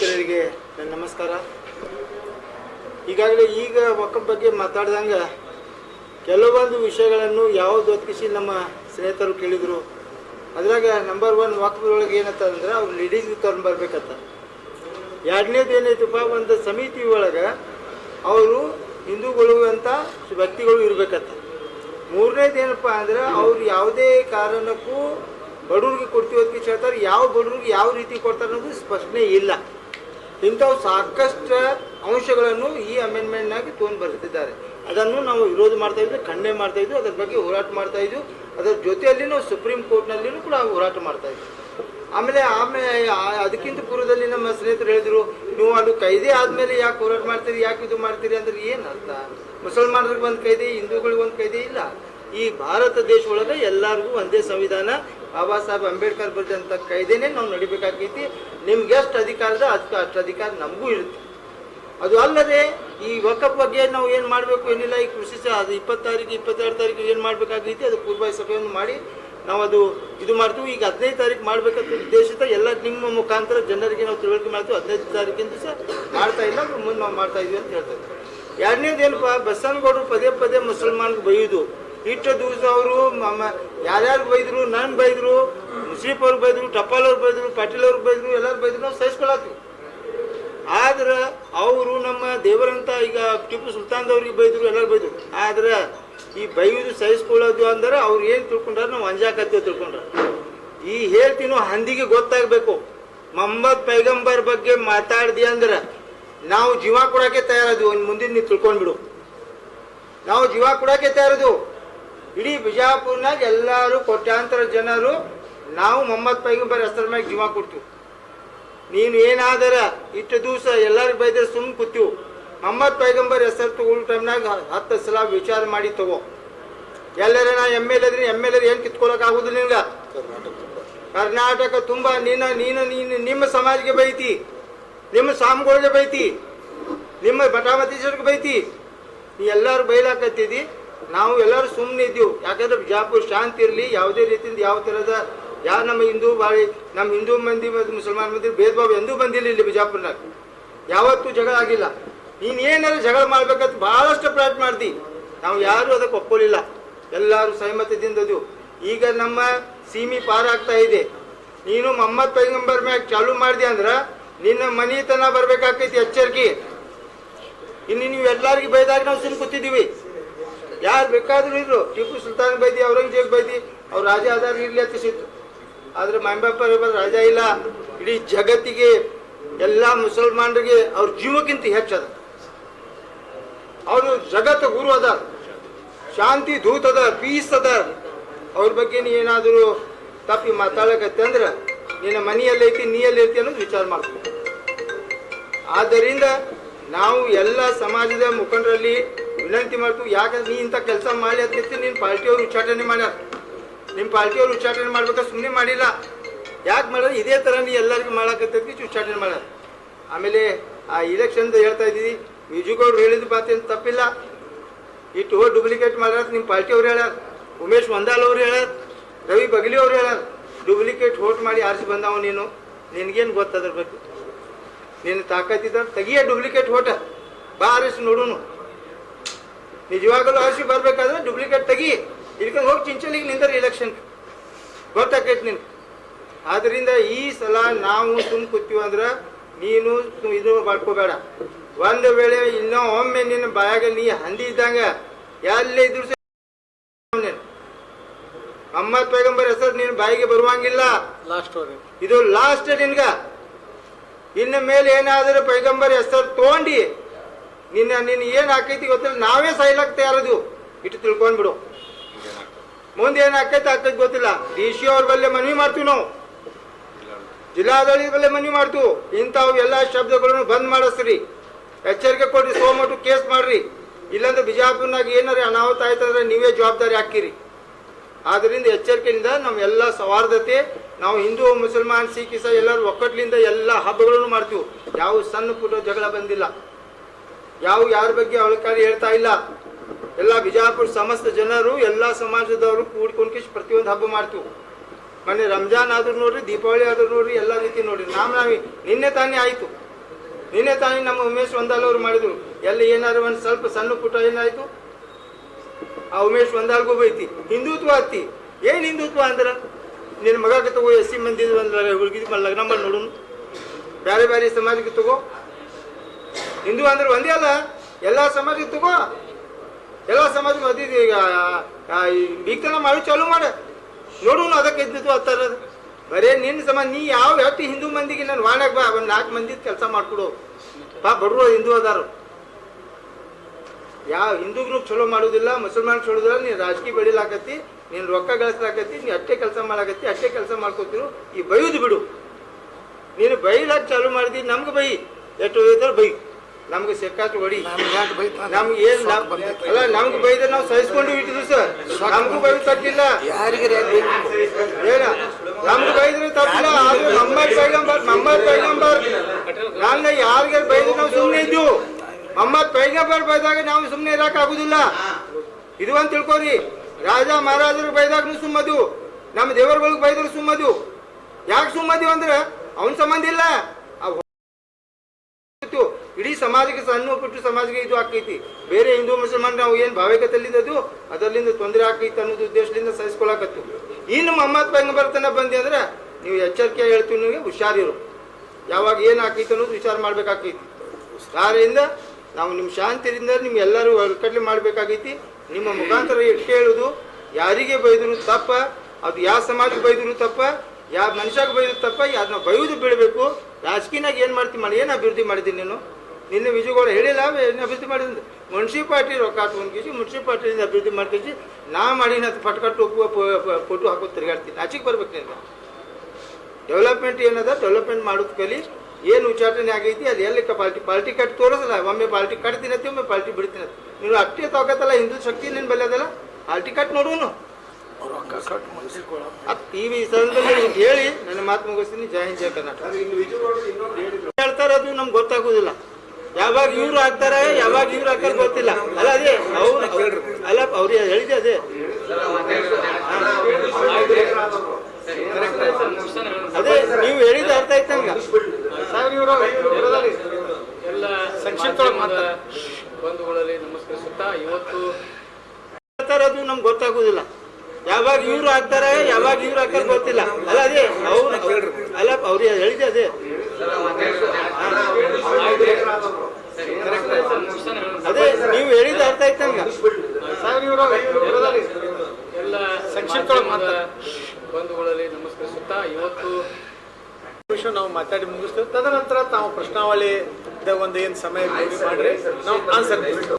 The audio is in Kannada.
ನನ್ನ ನಮಸ್ಕಾರ. ಈಗಾಗಲೇ ಈಗ ಒಕ್ಕ ಬಗ್ಗೆ ಮಾತಾಡ್ದಂಗೆ ಕೆಲವೊಂದು ವಿಷಯಗಳನ್ನು ಯಾವ್ದು ಒದಗಿಸಿ ನಮ್ಮ ಸ್ನೇಹಿತರು ಕೇಳಿದರು. ಅದ್ರಾಗ ನಂಬರ್ ಒನ್ ಒಳಗೆ ಏನಂತ ಅಂದ್ರೆ ಅವ್ರು ಲೇಡೀಸ್ ತಗೊಂಡು ಬರ್ಬೇಕಂತ. ಎರಡನೇದು ಏನೈತಪ್ಪ, ಒಂದು ಸಮಿತಿ ಒಳಗೆ ಅವರು ಹಿಂದೂಗಳು ಅಂತ ವ್ಯಕ್ತಿಗಳು ಇರಬೇಕಂತ. ಮೂರನೇದು ಏನಪ್ಪ ಅಂದ್ರೆ ಅವ್ರು ಯಾವುದೇ ಕಾರಣಕ್ಕೂ ಬಡವ್ರಿಗೆ ಕೊಡ್ತೀವಿ ಅಂತ ಹೇಳ್ತಾರೆ, ಯಾವ ಬಡವ್ರಿಗೆ ಯಾವ ರೀತಿ ಕೊಡ್ತಾರೆ ಅನ್ನೋದು ಸ್ಪಷ್ಟನೆ ಇಲ್ಲ. ಇಂಥವು ಸಾಕಷ್ಟು ಅಂಶಗಳನ್ನು ಈ ಅಮೆಂಡ್ಮೆಂಟ್ನಾಗಿ ತೊಗೊಂಡು ಬರ್ತಿದ್ದಾರೆ ಅದನ್ನು ನಾವು ವಿರೋಧ ಮಾಡ್ತಾ ಇದ್ವಿ, ಖಂಡನೆ ಮಾಡ್ತಾ ಇದ್ವಿ, ಅದ್ರ ಬಗ್ಗೆ ಹೋರಾಟ ಮಾಡ್ತಾ ಇದ್ವಿ. ಅದರ ಜೊತೆಯಲ್ಲಿ ನಾವು ಸುಪ್ರೀಂ ಕೋರ್ಟ್ನಲ್ಲಿಯೂ ಕೂಡ ಹೋರಾಟ ಮಾಡ್ತಾ ಇದ್ವಿ. ಆಮೇಲೆ ಆಮೇಲೆ ಅದಕ್ಕಿಂತ ಪೂರ್ವದಲ್ಲಿ ನಮ್ಮ ಸ್ನೇಹಿತರು ಹೇಳಿದ್ರು, ನೀವು ಅದು ಕೈದೆ ಆದಮೇಲೆ ಯಾಕೆ ಹೋರಾಟ ಮಾಡ್ತೀರಿ, ಯಾಕೆ ಇದು ಮಾಡ್ತೀರಿ? ಅಂದ್ರೆ ಏನು ಅರ್ಥ? ಮುಸಲ್ಮಾನರಿಗೆ ಒಂದು ಕೈದೆ, ಹಿಂದೂಗಳಿಗೆ ಒಂದು ಕೈದೆ ಇಲ್ಲ. ಈ ಭಾರತ ದೇಶ ಒಳಗೆ ಎಲ್ಲರಿಗೂ ಒಂದೇ ಸಂವಿಧಾನ. ಬಾಬಾ ಸಾಹೇಬ್ ಅಂಬೇಡ್ಕರ್ ಬರೆದಂಥ ಕೈದೇನೆ ನಾವು ನಡಿಬೇಕಾಗೈತಿ. ನಿಮ್ಗೆ ಎಷ್ಟು ಅಧಿಕಾರ ಇದೆ ಅದಕ್ಕೆ ಅಷ್ಟು ಅಧಿಕಾರ ನಮಗೂ ಇರುತ್ತೆ. ಅದು ಅಲ್ಲದೆ ಈ ವಕಪ್ ಬಗ್ಗೆ ನಾವು ಏನು ಮಾಡಬೇಕು ಏನಿಲ್ಲ ಈ ಕೃಷಿ ಸಹ ಅದು ಇಪ್ಪತ್ತು ತಾರೀಕು ಇಪ್ಪತ್ತೆರಡು ತಾರೀಕು ಏನು ಮಾಡಬೇಕಾಗೈತಿ ಅದು ಪೂರ್ವ ಸಭೆಯನ್ನು ಮಾಡಿ ನಾವು ಅದು ಇದು ಮಾಡ್ತೀವಿ. ಈಗ ಹದಿನೈದು ತಾರೀಕು ಮಾಡಬೇಕಂತ ಉದ್ದೇಶದ ಎಲ್ಲ ನಿಮ್ಮ ಮುಖಾಂತರ ಜನರಿಗೆ ನಾವು ತಿಳುವಳಿಕೆ ಮಾಡ್ತೀವಿ. ಹದಿನೈದು ತಾರೀಕಿಂದ ಸಹ ಮಾಡ್ತಾ ಇಲ್ಲ, ಮುಂದೆ ನಾವು ಮಾಡ್ತಾ ಇದ್ವಿ ಅಂತ ಹೇಳ್ತಾರೆ ಇದ್ದೀವಿ ಏನಪ್ಪ, ಬಸವನಗೌಡರು ಪದೇ ಪದೇ ಮುಸಲ್ಮಾನ್ಗೆ ಬೈಯುವುದು ಇಷ್ಟು ದಿವಸ ಅವರು ಯಾರ್ಯಾರು ಬೈದ್ರು, ನಾನು ಬೈದ್ರು ಮುಸ್ಲಿಪ್ ಅವ್ರು ಬೈದ್ರು, ಟಪಾಲ್ ಅವ್ರು ಬೈದ್ರು, ಪಾಟೀಲ್ ಅವ್ರಿಗೆ ಬೈದ್ರು, ಎಲ್ಲರೂ ಬೈದ್ರು, ನಾವು ಸಹಿಸ್ಕೊಳತ್ತೀವಿ ಆದ್ರೆ ಅವರು ನಮ್ಮ ದೇವರಂತ ಈಗ ಟಿಪ್ಪು ಸುಲ್ತಾನ್ದವ್ರಿಗೆ ಬೈದ್ರು, ಎಲ್ಲರೂ ಬೈದ್ರು. ಆದ್ರೆ ಈ ಬೈದು ಸಹಿಸ್ಕೊಳ್ಳೋದು ಅಂದ್ರೆ ಅವ್ರು ಏನು ತಿಳ್ಕೊಂಡ್ರೆ, ನಾವು ಅಂಜಾಕತ್ತೀವಿ ತಿಳ್ಕೊಂಡ್ರ. ಈ ಹೇಳ್ತೀನೋ ಹಂದಿಗೆ ಗೊತ್ತಾಗಬೇಕು. ಮೊಹಮ್ಮದ್ ಪೈಗಂಬರ್ ಬಗ್ಗೆ ಮಾತಾಡ್ದಿ ಅಂದ್ರೆ ನಾವು ಜೀವ ಕೊಡಕ್ಕೆ ತಯಾರದು ಮುಂದಿನ ನೀವು ತಿಳ್ಕೊಂಡ್ಬಿಡು. ನಾವು ಜೀವ ಕೊಡಕ್ಕೆ ತಯಾರದು ಇಡೀ ಬಿಜಾಪುರ್ನಾಗ ಎಲ್ಲರೂ ಕೋಟ್ಯಾಂತರ ಜನರು ನಾವು ಮೊಹಮ್ಮದ್ ಪೈಗಂಬರ್ ಹೆಸರ ಮ್ಯಾಗ ಜೀವ ಕೊಡ್ತೀವಿ. ನೀನು ಏನಾದರ ಇಷ್ಟು ದಿವಸ ಎಲ್ಲರಿಗೂ ಬೈದ್ರೆ ಸುಮ್ಮನೆ ಕೂತೀವಿ ಮೊಹಮ್ಮದ್ ಪೈಗಂಬರ್ ಹೆಸರು ತಗೊಳ್ಳೋ ಟೈಮ್ನಾಗ ಹತ್ತು ಸಲ ವಿಚಾರ ಮಾಡಿ ತಗೋ. ಎಲ್ಲರ ನಾ ಎಂ ಎಲ್ ಎದ್ರಿ ಎಂ ಎಲ್ ಎ ಏನು ಕಿತ್ಕೊಳಕ್ ನಿಂಗ? ಕರ್ನಾಟಕ ತುಂಬ ನಿನ್ನ, ನೀನು ನೀನು, ನಿಮ್ಮ ಸಮಾಜಕ್ಕೆ ಬೈತಿ. ನಿಮ್ಮ ಸ್ವಾಮಿಗಳಿಗೆ ಬೈತಿ. ನಿಮ್ಮ ಬಟಾಮತೀಶರಿಗೆ ಬೈತಿ. ನೀ ಎಲ್ಲರೂ ಬೈಲಾಕತ್ತಿದಿ. ನಾವು ಎಲ್ಲರೂ ಸುಮ್ಮನೆ ಇದ್ದೀವಿ. ಯಾಕಂದ್ರೆ ಬಿಜಾಪುರ ಶಾಂತಿ ಇರಲಿ, ಯಾವುದೇ ರೀತಿಯಿಂದ ಯಾವ ಥರದ, ಯಾರು ನಮ್ಮ ಹಿಂದೂ ಬಾಳಿ ನಮ್ಮ ಹಿಂದೂ ಮಂದಿ ಮತ್ತು ಮುಸಲ್ಮಾನ್ ಮಂದಿ ಭೇದ ಭಾವ ಎಂದೂ ಬಂದಿಲ್ಲ ಇಲ್ಲಿ ಬಿಜಾಪುರ್ನಾಗ. ಯಾವತ್ತೂ ಜಗಳ ಆಗಿಲ್ಲ. ನೀನು ಏನಾದ್ರು ಜಗಳ ಮಾಡ್ಬೇಕಂತ ಭಾಳಷ್ಟು ಪ್ರಯತ್ನ ಮಾಡ್ದಿ. ನಾವು ಯಾರೂ ಅದಕ್ಕೆ ಒಪ್ಪಲಿಲ್ಲ. ಎಲ್ಲರೂ ಸಹಮತದಿಂದ ಅದು ಈಗ ನಮ್ಮ ಸೀಮಿ ಪಾರಾಗ್ತಾ ಇದೆ. ನೀನು ಮೊಹಮ್ಮದ್ ಪೈಗಂಬರ್ ಮ್ಯಾಗ ಚಾಲು ಮಾಡಿದೆ ಅಂದ್ರೆ ನಿನ್ನ ಮನೆತನ ಬರ್ಬೇಕಾಗ್ತೈತಿ ಎಚ್ಚರಿಕೆ. ಇನ್ನು ನೀವು ಎಲ್ಲರಿಗೂ ಬೈದಾಗ ನಾವು ಸುಮ್ಮನೆ ಕೂತಿದ್ದೀವಿ. ಯಾರು ಬೇಕಾದ್ರೂ ಇದ್ರು. ಟಿಪ್ಪು ಸುಲ್ತಾನ್ ಬೈದಿ, ಔರಂಗಜೇಬ್ ಬೈದಿ, ಅವ್ರ ರಾಜ ಆಧಾರ ಇರ್ಲಿ ಅಂತ ಸಿತ್ತು ಆದ್ರೆ ಮಾಂಬಪ್ಪ ರಾಜ ಇಲ್ಲ. ಇಡೀ ಜಗತ್ತಿಗೆ ಎಲ್ಲ ಮುಸಲ್ಮಾನರಿಗೆ ಅವ್ರ ಜೀವಕ್ಕಿಂತ ಹೆಚ್ಚದ ಅವರು ಜಗತ್ ಗುರು ಅದ. ಶಾಂತಿ ದೂತ ಅದ ಪೀಸ್ ಅದ. ಅವ್ರ ಬಗ್ಗೆ ನೀ ಏನಾದರೂ ತಪ್ಪಿ ಮಾತಾಡಕತ್ತೆ ಅಂದ್ರೆ ನಿನ್ನ ಮನೆಯಲ್ಲೈತಿ ನೀಯಲ್ಲಿ ಐತಿ ಅನ್ನೋದು ವಿಚಾರ ಮಾಡ್ತೀವಿ ಆದ್ದರಿಂದ ನಾವು ಎಲ್ಲ ಸಮಾಜದ ಮುಖಂಡರಲ್ಲಿ ವಿನಂತಿ ಮಾಡ್ತು ಯಾಕಂದ್ರೆ ನೀ ಇಂಥ ಕೆಲಸ ಮಾಡಿ ಅಂತ ನಿನ್ನ ಪಾರ್ಟಿಯವರು ಉಚ್ಚಾಟನೆ ಮಾಡ್ಯಾರ ನಿಮ್ಮ ಪಾರ್ಟಿಯವರು ಉಚ್ಚಾಟನೆ ಮಾಡ್ಬೇಕಾದ್ರೆ ಸುಮ್ಮನೆ ಮಾಡಿಲ್ಲ. ಯಾಕೆ ಮಾಡೋದು? ಇದೇ ಥರ ನೀ ಎಲ್ಲರಿಗೂ ಮಾಡಕತ್ತೈತಿ ಉಚ್ಚಾಟನೆ ಮಾಡ್ಯಾರ ಆಮೇಲೆ ಆ ಇಲೆಕ್ಷನ್ದು ಹೇಳ್ತಾ ಇದ್ದೀವಿ ವಿಜುಗೌಡ್ರು ಹೇಳಿದ ಮಾತೇನು ತಪ್ಪಿಲ್ಲ. ಇಟ್ಟು ಡೂಪ್ಲಿಕೇಟ್ ಮಾಡ್ಯಾರ ನಿಮ್ಮ ಪಾರ್ಟಿಯವ್ರು ಹೇಳ್ಯಾರ. ಉಮೇಶ್ ಮಂದಾಲ್ ಅವ್ರು ಹೇಳ್ಯಾರ. ರವಿ ಬಗಲಿ ಅವ್ರು ಹೇಳ್ಯಾರ. ಡೂಪ್ಲಿಕೇಟ್ ಹೋಟ್ ಮಾಡಿ ಆರಿಸಿ ಬಂದಾವ ನೀನು. ನಿನಗೇನು ಗೊತ್ತದ್ರ ಬಗ್ಗೆ? ನೀನು ತಾಕತ್ತಿದ್ದ ತೆಗಿಯ ಡೂಪ್ಲಿಕೇಟ್ ಹೋಟ ಬಾ ಆರಿಸಿ ನೋಡುನು. ನಿಜವಾಗಲೂ ಆರಿಸಿ ಬರ್ಬೇಕಾದ್ರೆ ಡೂಪ್ಲಿಕೇಟ್ ತೆಗಿ ಇಳ್ಕೊಂಡು ಹೋಗಿ ಚಿಂಚಲಿಗೆ ನಿಂದ್ರೆ ಇಲೆಕ್ಷನ್ ಗೊತ್ತಾಕೈತಿ ನಿನ್ ಆದ್ರಿಂದ ಈ ಸಲ ನಾವು ಸುಮ್ ಕೂತೀವಿ ಅಂದ್ರೆ ನೀನು ಇದು ಮಾಡ್ಕೋಬೇಡ. ಒಂದು ವೇಳೆ ಇನ್ನೂ ಒಮ್ಮೆ ನಿನ್ನ ಬಾಯಾಗ ನೀ ಹಂದಿ ಇದ್ದಂಗ ಎಲ್ಲೇ ಇದ್ರು ಅಮ್ಮ ಪೈಗಂಬರ್ ಹೆಸರು ನಿನ್ನ ಬಾಯಿಗೆ ಬರುವಂಗಿಲ್ಲ. ಲಾಸ್ಟ್ ಇದು ಲಾಸ್ಟ್ ನಿನ್ಗ. ಇನ್ನು ಮೇಲೆ ಏನಾದರೂ ಪೈಗಂಬರ್ ಹೆಸರು ತಗೊಂಡಿ ನಿನ್ನ ನಿನ್ನ ಏನು ಆಕೈತಿ ಗೊತ್ತಿಲ್ಲ. ನಾವೇ ಸೈಲಾಕ್ ತಯಾರದು ಇಟ್ಟು ತಿಳ್ಕೊಂಡ್ಬಿಡು. ಮುಂದೆ ಏನು ಆಕೈತಿ ಆಕೈತಿ ಗೊತ್ತಿಲ್ಲ. ಡಿ ಸಿ ಅವ್ರ ಬಲ್ಲೆ ಮನವಿ ಮಾಡ್ತೀವಿ ನಾವು. ಜಿಲ್ಲಾಡಳಿತ ಬಲ್ಲೆ ಮನವಿ ಮಾಡ್ತೀವಿ. ಇಂಥವು ಎಲ್ಲ ಶಬ್ದಗಳನ್ನು ಬಂದ್ ಮಾಡಿಸ್ರಿ. ಎಚ್ಚರಿಕೆ ಕೊಡ್ರಿ ಸೋಮಟ್ಟು ಕೇಸ್ ಮಾಡ್ರಿ. ಇಲ್ಲಾಂದ್ರೆ ಬಿಜಾಪುರ್ನಾಗ ಏನಾರ ಅನಾಹುತ ಆಯ್ತಂದ್ರೆ ನೀವೇ ಜವಾಬ್ದಾರಿ ಹಾಕಿರಿ ಆದ್ರಿಂದ ಎಚ್ಚರಿಕೆಯಿಂದ ನಮ್ಮ ಎಲ್ಲ ಸೌಹಾರ್ದತೆ, ನಾವು ಹಿಂದೂ, ಮುಸಲ್ಮಾನ್, ಸಿಖ್ ಇಸ ಎಲ್ಲರೂ ಒಕ್ಕಟ್ಲಿಂದ ಎಲ್ಲ ಹಬ್ಬಗಳನ್ನು ಮಾಡ್ತೀವಿ. ಯಾವ ಸಣ್ಣ ಪುಟ್ಟ ಜಗಳ ಬಂದಿಲ್ಲ. ಯಾವ ಯಾರ ಬಗ್ಗೆ ಅವಳಕಾರಿ ಹೇಳ್ತಾ ಇಲ್ಲ. ಎಲ್ಲ ಬಿಜಾಪುರ ಸಮಸ್ತ ಜನರು, ಎಲ್ಲ ಸಮಾಜದವರು ಕೂಡ್ಕೊಂಡು ಪ್ರತಿಯೊಂದು ಹಬ್ಬ ಮಾಡ್ತೀವಿ. ಮೊನ್ನೆ ರಂಜಾನ್ ಆದ್ರೂ ನೋಡ್ರಿ, ದೀಪಾವಳಿ ಆದ್ರೂ ನೋಡ್ರಿ, ಎಲ್ಲ ರೀತಿ ನೋಡ್ರಿ. ನಾಮ್ ನಾವಿ ನಿನ್ನೆ ತಾನೇ ಆಯ್ತು. ನಿನ್ನೆ ತಾನೇ ನಮ್ಮ ಉಮೇಶ್ ಒಂದಾಲ್ ಅವರು ಮಾಡಿದ್ರು. ಎಲ್ಲ ಏನಾದ್ರು ಒಂದು ಸ್ವಲ್ಪ ಸಣ್ಣ ಪುಟ್ಟ ಏನಾಯ್ತು? ಆ ಉಮೇಶ್ ಒಂದಾಲ್ಗೂ ಬೈತಿ ಹಿಂದುತ್ವ ಅತ್ತಿ. ಏನ್ ಹಿಂದುತ್ವ ಅಂದ್ರ? ನಿನ್ನ ಮಗ ತಗೋ ಎಸ್ ಸಿ ಮಂದಿ ಒಂದು ಹುಡುಗಿದ್ ಲಗ್ನ ಮಾಡಿ ನೋಡು ಬೇರೆ ಬೇರೆ ಸಮಾಜಕ್ಕೆ ತಗೋ. ಹಿಂದೂ ಅಂದ್ರೆ ಒಂದೇ ಅಲ್ಲ, ಎಲ್ಲ ಸಮಾಜ ತಗೋ ಎಲ್ಲ ಸಮಾಜ ಮದ್ದಿ ಈಗ ಬೀಗ್ತನ ಮಾಡಿ, ಚಾಲು ಮಾಡ. ನೋಡೋಣ ಅದಕ್ಕೆ ಇದ್ದಿದ್ದು ಹತ್ತಾರ ಬರೇ ನಿನ್ನ ಸಮ, ನೀ ಯಾವ ವ್ಯಕ್ತಿ ಹಿಂದೂ ಮಂದಿಗೆ ನಾನು ವಾಣಾಗ ಬಾ, ಒಂದು ನಾಲ್ಕು ಮಂದಿ ಕೆಲಸ ಮಾಡ್ಕೊಡು. ಬಾ ಬಡ್ರು ಹಿಂದೂ ಅದಾರು. ಯಾವ ಹಿಂದೂ ಗ್ರೂಪ್ ಚಲೋ ಮಾಡೋದಿಲ್ಲ ಮುಸಲ್ಮಾನ್ ಚಲೋದಿಲ್ಲ ನೀನು ರಾಜಕೀಯ ಬೆಳಿಲಾಕತ್ತಿ, ನೀನು ರೊಕ್ಕ ಗಳಿಸ್ಲಾಕತ್ತಿ, ನೀ ಅಷ್ಟೇ ಕೆಲಸ ಮಾಡಾಕತ್ತಿ, ಅಷ್ಟೇ ಕೆಲಸ ಮಾಡ್ಕೋತಿರು, ಈ ಬೈಯುದು ಬಿಡು. ನೀನು ಬೈಲಾಕ ಚಾಲು ಮಾಡಿದಿ, ನಮ್ಗೆ ಬೈ. ಎಷ್ಟು ಬೈ. ನಮ್ಗೆ ಸೆಕ್ಕಾತು ಹೊಡಿ. ನಮ್ಗೆ ಏನ್ ಅಲ್ಲ ನಮ್ಗೆ ಬೈದ್ರೆ ನಾವು ಸಹಿಸ್ಕೊಂಡು ಇಟ್ಟಿದ್ವಿ ಸರ್. ನಮ್ಗೂ ಬೈ ತಪ್ಪಿಲ್ಲ. ಯಾರಿಗೆ ಏನ? ನಮ್ಗೆ ಬೈದ್ರೆ ತಪ್ಪಿಲ್ಲ. ಆದ್ರೆ ನಮ್ಮ ಪೈಗಂಬರ್ ನಮ್ಮ ಪೈಗಂಬರ್. ನಾನು ಯಾರಿಗೆ ಬೈದ್ರೆ ನಾವು ಸುಮ್ಮನೆ ಇದ್ದು ಮಮ್ಮದ್ ಪೈಗಂಬರ್ ಬೈದಾಗ ನಾವು ಸುಮ್ಮನೆ ಇರಕ್ ಆಗುದಿಲ್ಲ. ಇದು ಅಂತ ತಿಳ್ಕೊರಿ. ರಾಜ ಮಹಾರಾಜರು ಬೈದಾಗ ಸುಮ್ಮದು. ನಮ್ಮ ದೇವರುಗಳಿಗೆ ಬೈದ್ರು ಸುಮ್ಮದು. ಯಾಕೆ ಸುಮ್ಮದು ಅಂದ್ರೆ ಅವನ್ ಸಂಬಂಧ ಇಲ್ಲ. ಸಮಾಜಕ್ಕೆ ಸಣ್ಣ ಪುಟ್ಟ ಸಮಾಜಕ್ಕೆ ಇದು ಆಕೈತಿ. ಬೇರೆ ಹಿಂದೂ ಮುಸಲ್ಮಾನ್ ನಾವು ಏನು ಅದು ಅದರಲ್ಲಿಂದ ತೊಂದರೆ ಆಕೈತಿ ಅನ್ನೋದು ಉದ್ದೇಶದಿಂದ ಸಹಿಸ್ಕೊಳಕತ್ತು. ಇನ್ನು ಮೊಹಮ್ಮದ್ ಪೈಗಂಬರ್ ತನ ಬಂದಿ ಅಂದ್ರೆ, ನೀವು ಎಚ್ಚರಿಕೆ ಹೇಳ್ತೀವಿ ನಿಮಗೆ, ಹುಷಾರಿರು. ಯಾವಾಗ ಏನು ಆಕೈತಿ ಅನ್ನೋದು ವಿಚಾರ ಮಾಡ್ಬೇಕಾಕೈತಿ. ಹುಷಾರಿಯಿಂದ ನಾವು ನಿಮ್ಮ ಶಾಂತಿಯಿಂದ ನಿಮ್ಗೆ ಎಲ್ಲರೂ ಒಳ್ಕಟ್ಲೆ ಮಾಡ್ಬೇಕಾಗೈತಿ ನಿಮ್ಮ ಮುಖಾಂತರ ಎಷ್ಟು ಹೇಳುದು, ಯಾರಿಗೆ ಬೈದ್ರು ತಪ್ಪ, ಅದು ಯಾವ ಸಮಾಜಕ್ಕೆ ಬೈದ್ರು ತಪ್ಪ, ಯಾವ ಮನುಷ್ಯಾಗ ಬೈದ್ರು ತಪ್ಪ ಅದನ್ನ ಬೈದು ಬಿಡಬೇಕು ರಾಜಕೀಯನಾಗ ಏನು ಮಾಡ್ತೀನಿ ಮಾಡಿ ಏನು ಅಭಿವೃದ್ಧಿ ಮಾಡಿದೀನಿ ನೀನು? ನಿನ್ನೆ ವಿಜಯಗೌಡ ಹೇಳಿಲ್ಲ ಏನು ಅಭಿವೃದ್ಧಿ ಮಾಡಿದ್ರೆ ಮುನ್ಸಿಪಾಲ್ಟಿ ರೊಕ್ಕ ತೊಗೊಂಡ್ಕಿಸಿ ಮುನ್ಸಿಪಾಲ್ಟಿಯಿಂದ ಅಭಿವೃದ್ಧಿ ಮಾಡ್ಕಿಸಿ ನಾ ಮಾಡಿನ ಅದು ಪಟ್ಕಟ್ಟು ಫೋಟೋ ಹಾಕೋದು ತಿರುಗಾಡ್ತೀನಿ. ಆಚೆಗೆ ಬರ್ಬೇಕು ನೀನು ಡೆವಲಪ್ಮೆಂಟ್ ಏನದ? ಡೆವಲಪ್ಮೆಂಟ್ ಮಾಡೋದು ಕಲಿ. ಏನು ಉಚ್ಚಾಟನೆ ಆಗೈತಿ? ಅದು ಎಲ್ಲಿ ಪಾಲ್ಟಿ? Party cut ತೋರಿಸಲ್ಲ. ಒಮ್ಮೆ ಪಾಲ್ಟಿ ಕಟ್ತೀನತ್ತಿ ಒಮ್ಮೆ ಪಾಲ್ಟಿ ಬಿಡ್ತೀನಿ ನೀನು ಅಷ್ಟೇ ತಗೋತಲ್ಲ ಹಿಂದೂ ಶಕ್ತಿ ನಿನ್ನ ಬಲ್ಲದಲ್ಲ ಪಾಲ್ಟಿ ಕಟ್ ನೋಡುವನು ಈ ಸಂದರ್ಭದಲ್ಲಿ ಹೇಳಿ ನನ್ನ ಮಾತು ಮುಗಿಸ್ತೀನಿ. ಜಯ ಹಿಂದ್ ಜಯ ಕರ್ನಾಟಕ. ಹೇಳ್ತಾರೆ ಅದು ನಮ್ಗೆ ಗೊತ್ತಾಗೋದಿಲ್ಲ. ಯಾವಾಗ ಇವ್ರು ಹಾಕ್ತಾರೆ ಯಾವಾಗ ಇವ್ರು ಹಾಕಲ್ ಗೊತ್ತಿಲ್ಲ. ಅಲ್ಲ ಅದೇ ಅವ್ರು ಅಲ್ಲ ಅವ್ರಿಗೆ ಹೇಳಿದೆ ಅದೇ. ಅದೇ ನೀವು ಹೇಳಿದ ಅರ್ಥ ಆಯ್ತು ನಂಗೆ. ಎಲ್ಲ ಸಂಕ್ಷಿಪ್ತ ಬಂಧುಗಳಲ್ಲಿ ನಮಸ್ಕರಿಸುತ್ತಾ ಇವತ್ತು ಅದು ನಮ್ಗೆ ಗೊತ್ತಾಗೋದಿಲ್ಲ. ಯಾವಾಗ ಇವ್ರು ಹಾಕ್ತಾರೆ ಯಾವಾಗ ಇವ್ರು ಹಾಕಲ್ ಗೊತ್ತಿಲ್ಲ. ಅಲ್ಲ ಅದೇ ಅವ್ರು ಅಲ್ಲ ಅವ್ರಿಗೆ ಹೇಳಿದೆ ಅದೇ. ಅದೇ ನೀವು ಹೇಳಿದ ಅರ್ಥ ಆಯ್ತು ಹಂಗ. ಸಾಹೇಬ್ ಇವರು ಎಲ್ಲ ಸಂಕ್ಷಿಪ್ತ ಬಂಧುಗಳಲ್ಲಿ ನಮಸ್ಕರಿಸುತ್ತಾ ಇವತ್ತು ವಿಷಯ ನಾವು ಮಾತಾಡಿ ಮುಗಿಸ್ತೇವೆ. ತದನಂತರ ತಾವು ಪ್ರಶ್ನಾವಳಿ ಒಂದು ಏನು ಸಮಯ ಮಾಡ್ರಿ ನಾವು ಆನ್ಸರ್